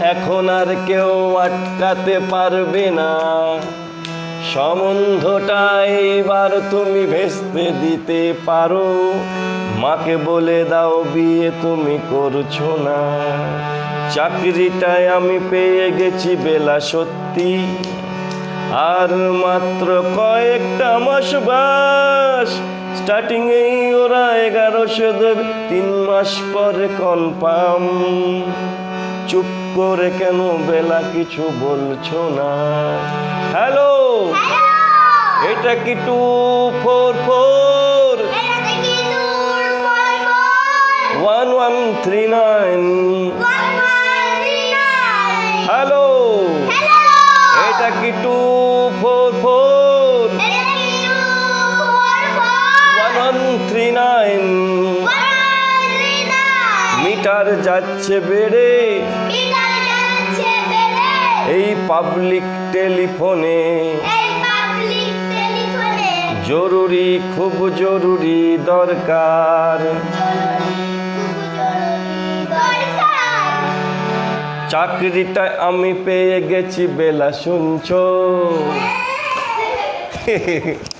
এখন আর কেউ আটকাতে পারবে না। সম্বন্ধটা এইবার তুমি ভেস্তে দিতে পারো। মাকে বলে দাও বিয়ে তুমি করছ না। চাকরিটাই আমি পেয়ে গেছি বেলা সত্যি। আর মাত্র কয়েকটা মাস বাস। স্টার্টিং এই ওরা এগারোশো দেবে। তিন মাস পরে কনফার্ম চুপ করে কেন বেলা কিছু বলছো না? হ্যালো এটা কি two four four one one three nine hello এটা কি two four four one one three nine meter যাচ্ছে বেড়ে। এই পাবলিক টেলিফোনে জরুরি খুব জরুরি দরকার। চাকরিটা আমি পেয়ে গেছি বেলা শুনছো।